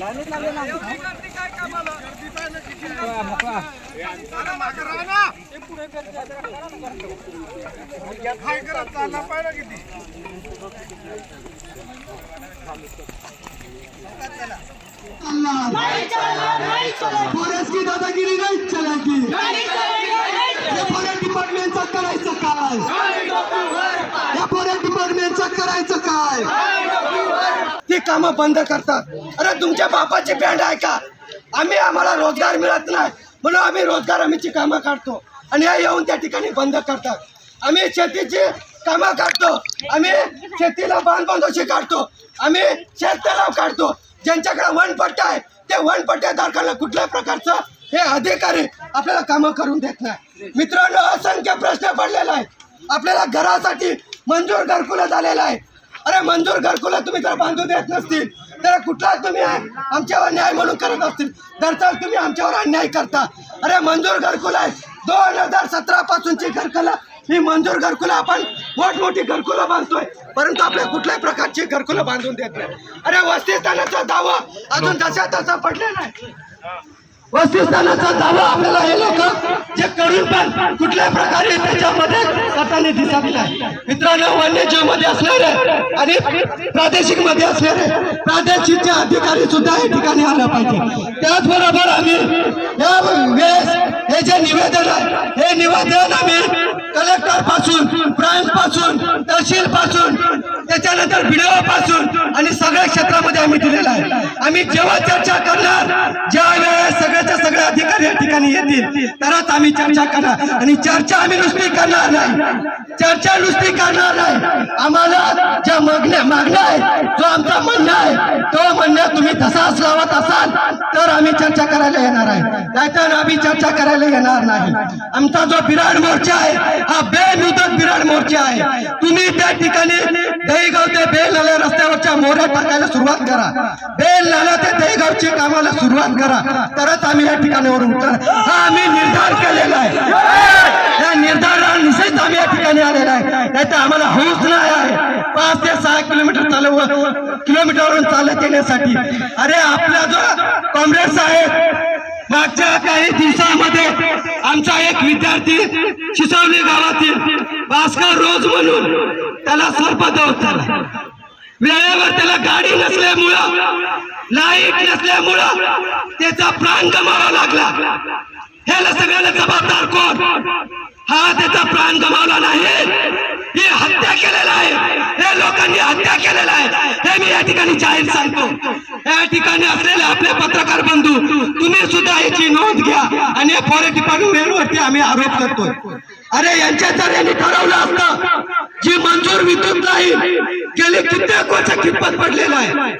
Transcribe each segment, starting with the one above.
Line લાગે ના forest दादागिरी नाही चलायची या फॉरेस्ट डिपार्टमेंटचा करायचं काय या फॉरेस्ट डिपार्टमेंटचा करायचं काय ती कामं बंद करतात. अरे तुमच्या बापाची बँड आहे का? आम्ही आम्हाला रोजगार मिळत नाही. म्हणून आम्ही रोजगार हमीची कामं काढतो आणि हे येऊन त्या ठिकाणी बंद करतात. आम्ही शेतीची कामं काढतो. आम्ही शेतीला बांध बांधोशी काढतो. आम्ही शेततलाव काढतो. ज्यांच्याकडे वनपट्टा आहे ते वनपट्ट्या धारकांना कुठल्याही प्रकारचं हे अधिकारी आपल्याला कामं करून देत नाही. मित्रांनो असंख्य प्रश्न पडलेला आहे आपल्याला घरासाठी मंजूर घरकुलं झालेलं आहे. अरे मंजूर घरकुलं तुम्ही जर बांधू देत नसतील. तर कुठला तुम्ही आमच्यावर न्याय म्हणून करत असतील. तर तर तुम्ही आमच्यावर अन्याय करता. अरे मंजूर घरकुल आहे. दोन हजार सतरा पासूनची घरकुला ही मंजूर घरकुला आपण मोठमोठी घरकुलं बांधतोय. परंतु आपल्या कुठल्याही प्रकारची घरकुलं बांधून देत नाही. अरे वस्तीस्थानाचा दावा अजून तसा तसा पडलेला आहे वस्तुस्थानाचा दावा आपल्याला हे लोक जे करून पण कुठल्याही प्रकारे त्याच्यामध्ये करताना दिसत नाही. मित्रांनो वन्यजीवमध्ये असणारे आणि प्रादेशिकमध्ये असणारे प्रादेशिकचे अधिकारी सुद्धा या ठिकाणी आला पाहिजे. त्याचबरोबर आम्ही या वेळेस जे निवेदन आहे हे निवेदन आम्ही कलेक्टरपासून ब्रांच पासून तहसील पासून त्याच्यानंतर बीडीओ पासून आणि सगळ्या क्षेत्रामध्ये आम्ही दिलेला आहे. आम्ही जेव्हा चर्चा करणार ज्या वेळेस सगळ्याच्या सगळे अधिकारी या ठिकाणी येतील तरच आम्ही चर्चा करणार. आणि चर्चा आम्ही नुसती करणार नाही. चर्चा नुसती करणार नाही. आम्हाला ज्या मागण्या मागण्या आहेत जो आमचा म्हणणं आहे तो म्हणणं तुम्ही तसाच लावत असाल तर आम्ही चर्चा करायला येणार आहे. नाहीतर आम्ही चर्चा करायला येणार नाही. आमचा जो बिराड मोर्चा आहे हा बेमुदत बिराड मोर्चा आहे. तुम्ही त्या ठिकाणी दहीगाव ते बेल नाल्या रस्त्यावरच्या मोऱ्या टाकायला सुरुवात करा. बेल लाला ते दहीगावची कामाला सुरुवात करा. तरच आम्ही या ठिकाणावर उतर हा आम्ही निर्धार केलेला आहे. या निर्धारानुसारच आम्ही या ठिकाणी आलेला आहे. नाही आम्हाला हौस नाही आहे. पाच ते सहा किलोमीटर चालव किलोमीटरवरून चालत येण्यासाठी. अरे आपला जो काँग्रेस आहे मागच्या काही दिवसात आमचा एक विद्यार्थी शिसवली गावातील भास्कर रोज म्हणून त्याला सर्पदोष झाला वेळेवर त्याला गाडी नसल्यामुळं लाइट नसल्यामुळं त्याचा प्राण गमावा लागला. ह्याला सगळ्याला जबाबदार कोण? हा त्याचा प्राण गमावला नाही. केलेला आहे. हे मी या ठिकाणी जाहीर सांगतो. या ठिकाणी असलेले आपले पत्रकार बंधू तुम्ही सुद्धा याची नोंद घ्या आणि फॉरेस्ट डिपार्टमेंटवरती आम्ही आरोप करतोय. अरे यांच्या जर यांनी ठरवलं असतं जी मंजूर विद्युत नाही गेली कित्येक वर्ष कितपत पडलेलं आहे.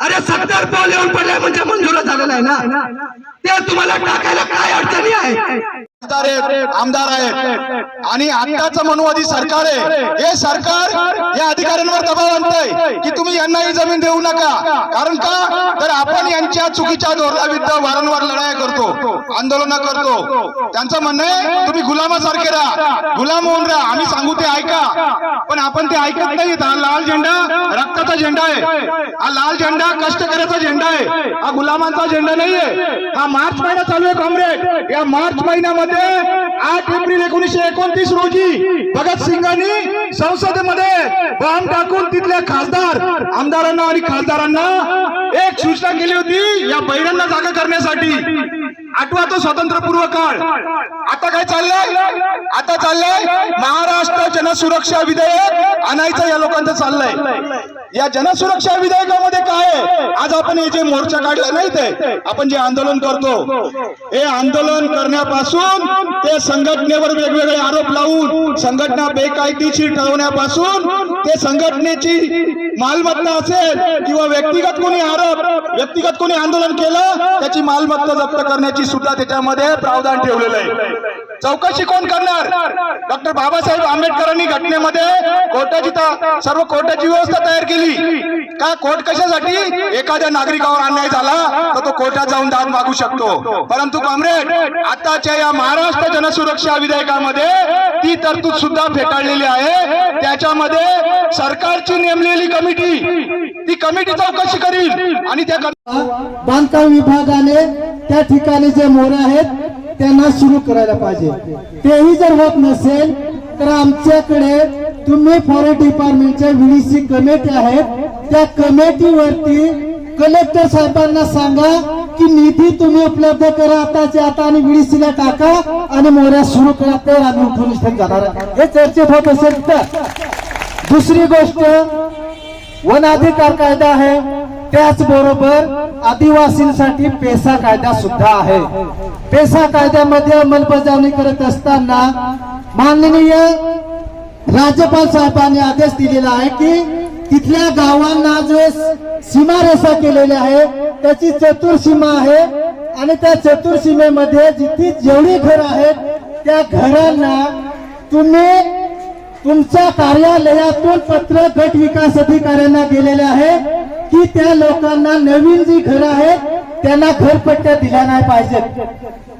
अरे सत्तर पाव येऊन पडले म्हणजे मंजूर झालेला आहे ना? ते तुम्हाला टाकायला काय अडचणी आहे खासदार आहेत आमदार आहेत. आणि आत्ताचं मनुवादी सरकार आहे. हे सरकार या अधिकाऱ्यांवर दबाव आणतंय की तुम्ही यांना ही जमीन देऊ नका. कारण का? तर आपण यांच्या चुकीच्या धोरणाविरुद्ध वारंवार लढाया करतो आंदोलन करतो. त्यांचं म्हणणं आहे तुम्ही गुलामासारखे राहा. गुलाम होऊन राहा. आम्ही सांगू ते ऐका. पण आपण ते ऐकत नाही हा लाल झेंडा रक्ताचा झेंडा आहे. हा लाल झेंडा कष्टकऱ्याचा झेंडा आहे. हा गुलामांचा झेंडा नाहीये. हा मार्च महिना चालू आहे कॉम्रेड. या मार्च महिन्यामध्ये आठ एप्रिल एकोणीशे एकोणतीस रोजी भगतसिंगांनी संसदेमध्ये बॉम्ब टाकून तिथल्या खासदार आमदारांना आणि खासदारांना एक सूचना केली होती या बहिरांना जागा करण्यासाठी. आठवा तो स्वातंत्र्यपूर्व काळ. आता काय चाललंय? आता चाललंय महाराष्ट्र जनसुरक्षा विधेयक आणायचं या लोकांचं चाललंय. या जनसुरक्षा विधेयकामध्ये काय आहे? आज आपण हे जे मोर्चा काढला नाही ते आपण जे आंदोलन करतो हे आंदोलन करण्यापासून ते संघटनेवर वेगवेगळे आरोप लावून संघटना बेकायदेशीर ठरवण्यापासून ते संघटनेची मालमत्ता असेल किंवा व्यक्तिगत कोणी आरोप व्यक्तिगत कोणी आंदोलन केलं त्याची मालमत्ता जप्त करण्याची सुद्धा त्याच्यामध्ये प्रावधान ठेवलेलं आहे. चौकशी कोण करणार? डॉक्टर बाबासाहेब आंबेडकरांनी घटनेमध्ये कोर्टाची सर्व कोर्टाची व्यवस्था तयार केली. का कोर्ट कशासाठी? एखाद्या नागरिकावर अन्याय झाला तर तो कोर्टात जाऊन दाद मागू शकतो. परंतु कॉम्रेड आताच्या या महाराष्ट्र जनसुरक्षा विधेयकामध्ये ती तरतूद सुद्धा फेटाळलेली आहे. त्याच्यामध्ये सरकारची नेमलेली कमिटी ती कमिटी चौकशी करील आणि त्या बांधकाम विभागाने त्या ठिकाणी जे मोरे आहेत त्यांना सुरू करायला पाहिजे. तेही जर होत नसेल तर आमच्याकडे तुम्ही फॉरेस्ट डिपार्टमेंटच्या व्हीडीसी कमिटी आहेत. त्या कमिटीवरती कलेक्टर साहेबांना सांगा की निधी तुम्ही उपलब्ध करा आताच्या आता आणि व्हीडीसी ला टाका आणि मोऱ्या सुरू करा तर आम्ही उठून इथे जाणार हे चर्चेत होत असेल तर. दुसरी गोष्ट वन अधिकार कायदा आहे. त्याचबरोबर आदिवासींसाठी पेसा कायदा सुद्धा आहे. पेसा कायद्यामध्ये अंमलबजावणी करत असताना माननीय राज्यपाल साहेबांनी आदेश दिलेला आहे की तिथल्या गावांना जो सीमारेषा केलेली आहे त्याची चतुर्सीमा आहे आणि त्या चतुर्सीमेमध्ये जिथे जेवढी घर आहेत त्या घरांना तुम्ही तुमच्या कार्यालयातून पत्र गट विकास अधिकाऱ्यांना गेलेले आहे. की त्या लोकांना नवीन जी घर आहेत त्यांना घरपट्ट्या दिल्या नाही पाहिजेत.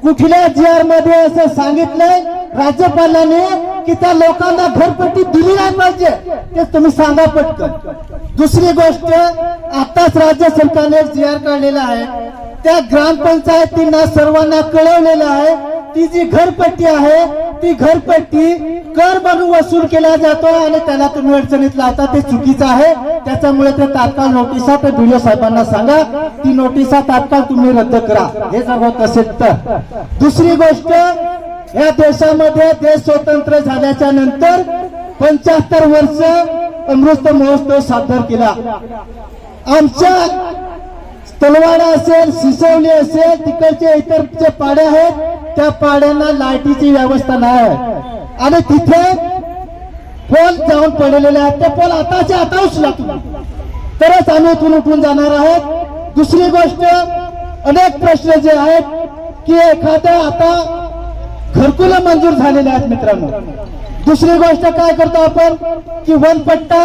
कुठल्या जी आरमध्ये असं सांगितलंय राज्यपालाने की त्या लोकांना घरपट्टी दिली नाही पाहिजे? ते तुम्ही सांगा पटकन. दुसरी गोष्ट आताच राज्य सरकारने जी आर काढलेला आहे. त्या ग्रामपंचायतींना सर्वांना कळवलेलं आहे ती जी घरपट्टी आहे ती घरपट्टी कर म्हणून वसूल केला जातो आणि त्याला तुम्ही अडचणीत लावता ते चुकीचं आहे. त्याच्यामुळे ते तात्काळ नोटिसा तर व्हिडिओ साहेबांना सांगा. ती नोटिसा तात्काळ तुम्ही रद्द करा. हे जर होत असेल तर दुसरी गोष्ट या देशामध्ये देश स्वतंत्र झाल्याच्यानंतर पंच्याहत्तर वर्ष अमृत महोत्सव सादर केला. आमच्या तलवाडा असेल सिसवली असेल तिकडचे इतर जे पाड्या आहेत त्या पाड्यांना लाईटीची व्यवस्था नाही. आहे. आणि तिथे पोल जाऊन पडलेले आहेत. ते पोल आताच्या आता उचला तुम्ही. तरच आम्ही इथून उठून जाणार आहोत. दुसरी गोष्ट अनेक प्रश्न जे आहेत की एखाद्या आता घरकुलं मंजूर झालेले आहेत मित्रांनो. दुसरी गोष्ट काय करतो आपण? की वनपट्टा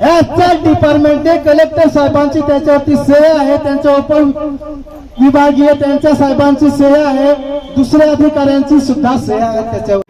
ह्याच्या डिपार्टमेंटने कलेक्टर साहेबांची त्याच्यावरती सही आहे. त्यांच्या उप विभागीय त्यांच्या साहेबांची सेह आहे. दुसऱ्या अधिकाऱ्यांची सुद्धा सही आहे त्याच्यावर.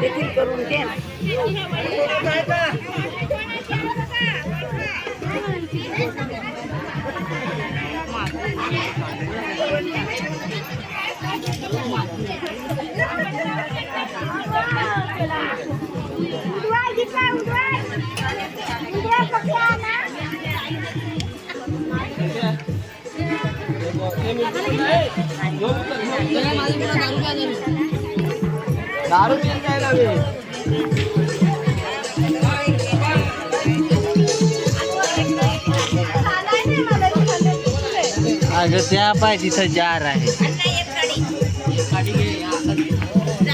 देखील करून घे उडवाय दारू नाही अगं त्या पाय तिथं जार आहे.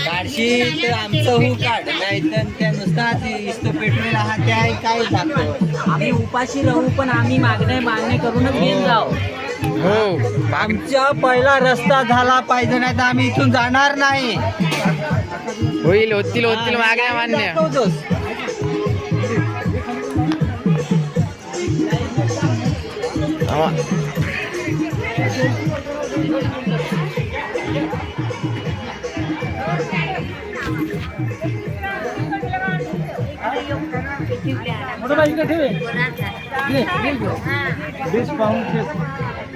आणि तर आमचं हू काढ नाही तर त्या नुसता इथं पेट्रोल हा त्या काय दाखव आम्ही उपाशी राहू पण आम्ही मागणे मागणे करूनच घेऊन जाऊ. आमचा पहिला रस्ता झाला पाहिजे नाही तर आम्ही इथून जाणार नाही. होईल होतील होतील मागण्या मान्य. आपण इकडे बसू.